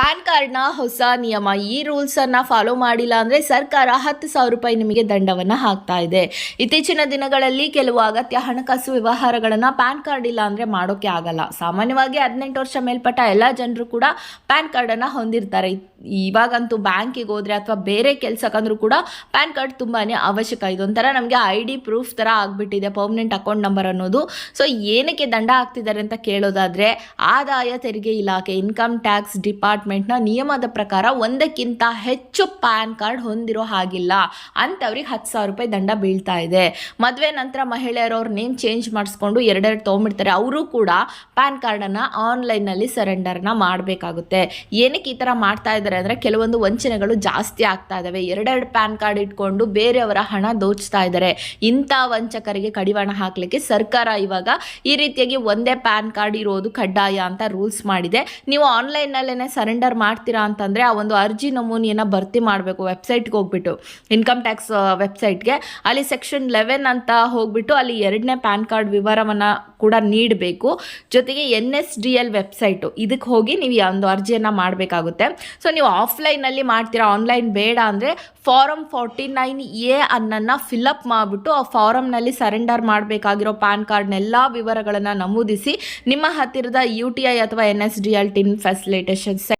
PAN ಕಾರ್ಡ್ನ ಹೊಸ ನಿಯಮ, ಈ ರೂಲ್ಸನ್ನು ಫಾಲೋ ಮಾಡಿಲ್ಲ ಅಂದರೆ ಸರ್ಕಾರ ಹತ್ತು ಸಾವಿರ ರೂಪಾಯಿ ನಿಮಗೆ ದಂಡವನ್ನು ಹಾಕ್ತಾ ಇದೆ. ಇತ್ತೀಚಿನ ದಿನಗಳಲ್ಲಿ ಕೆಲವು ಅಗತ್ಯ ಹಣಕಾಸು ವ್ಯವಹಾರಗಳನ್ನು ಪ್ಯಾನ್ ಕಾರ್ಡ್ ಇಲ್ಲ ಅಂದರೆ ಮಾಡೋಕ್ಕೆ ಆಗಲ್ಲ. ಸಾಮಾನ್ಯವಾಗಿ ಹದಿನೆಂಟು ವರ್ಷ ಮೇಲ್ಪಟ್ಟ ಎಲ್ಲ ಜನರು ಕೂಡ ಪ್ಯಾನ್ ಕಾರ್ಡನ್ನು ಹೊಂದಿರ್ತಾರೆ. ಇವಾಗಂತೂ ಬ್ಯಾಂಕಿಗೆ ಹೋದರೆ ಅಥವಾ ಬೇರೆ ಕೆಲಸಕ್ಕಂದ್ರೂ ಕೂಡ ಪ್ಯಾನ್ ಕಾರ್ಡ್ ತುಂಬಾ ಅವಶ್ಯಕ. ಇದೊಂಥರ ನಮಗೆ ಐ ಡಿ ಪ್ರೂಫ್ ಥರ ಆಗಿಬಿಟ್ಟಿದೆ, ಪರ್ಮನೆಂಟ್ ಅಕೌಂಟ್ ನಂಬರ್ ಅನ್ನೋದು. ಸೊ ಏನಕ್ಕೆ ದಂಡ ಹಾಕ್ತಿದ್ದಾರೆ ಅಂತ ಕೇಳೋದಾದರೆ, ಆದಾಯ ತೆರಿಗೆ ಇಲಾಖೆ, ಇನ್ಕಮ್ ಟ್ಯಾಕ್ಸ್ ಡಿಪಾರ್ಟ್ಮೆಂಟ್ನ ನಿಯಮದ ಪ್ರಕಾರ ಒಂದಕ್ಕಿಂತ ಹೆಚ್ಚು ಪ್ಯಾನ್ ಕಾರ್ಡ್ ಹೊಂದಿರೋ ಹಾಗಿಲ್ಲ. ಅಂಥವ್ರಿಗೆ ಹತ್ತು ಸಾವಿರ ರೂಪಾಯಿ ದಂಡ ಬೀಳ್ತಾ ಇದೆ. ಮದುವೆ ನಂತರ ಮಹಿಳೆಯರು ಅವ್ರ ನೇಮ್ ಚೇಂಜ್ ಮಾಡಿಸ್ಕೊಂಡು ಎರಡೆರಡು ತೊಗೊಂಬಿಡ್ತಾರೆ ಅವರು ಕೂಡ ಪ್ಯಾನ್ ಕಾರ್ಡನ್ನು ಆನ್ಲೈನಲ್ಲಿ ಸರೆಂಡರ್ನ ಮಾಡಬೇಕಾಗುತ್ತೆ. ಏನಕ್ಕೆ ಈ ಥರ ಮಾಡ್ತಾ ಇದ್ದಾರೆ ಅಂದರೆ ಕೆಲವೊಂದು ವಂಚನೆಗಳು ಜಾಸ್ತಿ ಆಗ್ತಾ ಇದ್ದಾವೆ ಎರಡೆರಡು ಪ್ಯಾನ್ ಕಾರ್ಡ್ ಇಟ್ಕೊಂಡು ಬೇರೆಯವರ ಹಣ ದೋಚ್ತಾ ಇದ್ದಾರೆ ಇಂಥ ವಂಚಕರಿಗೆ ಕಡಿವಾಣ ಹಾಕಲಿಕ್ಕೆ ಸರ್ಕಾರ ಇವಾಗ ಈ ರೀತಿಯಾಗಿ ಒಂದೇ ಪ್ಯಾನ್ ಕಾರ್ಡ್ ಇರೋದು ಕಡ್ಡಾಯ ಅಂತ ರೂಲ್ಸ್ ಮಾಡಿದೆ. ನೀವು ಆನ್ಲೈನಲ್ಲೇ ಸರೆಂಡರ್ ಮಾಡ್ತೀರಾ ಅಂತಂದರೆ ಆ ಒಂದು ಅರ್ಜಿ ನಮೂನೆಯನ್ನು ಭರ್ತಿ ಮಾಡಬೇಕು ವೆಬ್ಸೈಟ್ಗೆ ಹೋಗ್ಬಿಟ್ಟು ಇನ್ಕಮ್ ಟ್ಯಾಕ್ಸ್ ವೆಬ್ಸೈಟ್ಗೆ ಅಲ್ಲಿ ಸೆಕ್ಷನ್ ಲೆವೆನ್ ಅಂತ ಹೋಗ್ಬಿಟ್ಟು ಅಲ್ಲಿ ಎರಡನೇ ಪ್ಯಾನ್ ಕಾರ್ಡ್ ವಿವರವನ್ನು ಕೂಡ ನೀಡಬೇಕು. ಜೊತೆಗೆ N S D L website ಇದಕ್ಕೆ ಹೋಗಿ ನೀವು ಒಂದು ಅರ್ಜಿಯನ್ನು ಮಾಡಬೇಕಾಗುತ್ತೆ. ಸೊ ನೀವು ಆಫ್ಲೈನಲ್ಲಿ ಮಾಡ್ತೀರಾ ಆನ್ಲೈನ್ ಬೇಡ ಅಂದರೆ ಫಾರಮ್ ಫಾರ್ಟಿ ನೈನ್ ಎ ಅನ್ನನ್ನು ಫಿಲಪ್ ಮಾಡಿಬಿಟ್ಟು ಆ ಫಾರಮ್ನಲ್ಲಿ ಸರೆಂಡರ್ ಮಾಡಬೇಕಾಗಿರೋ ಪ್ಯಾನ್ ಕಾರ್ಡ್ನೆಲ್ಲ ವಿವರಗಳನ್ನು ನಮೂದಿಸಿ, ನಿಮ್ಮ ಹತ್ತಿರದ ಯು ಟಿ ಐ ಅಥವಾ N S D L TIN facilitation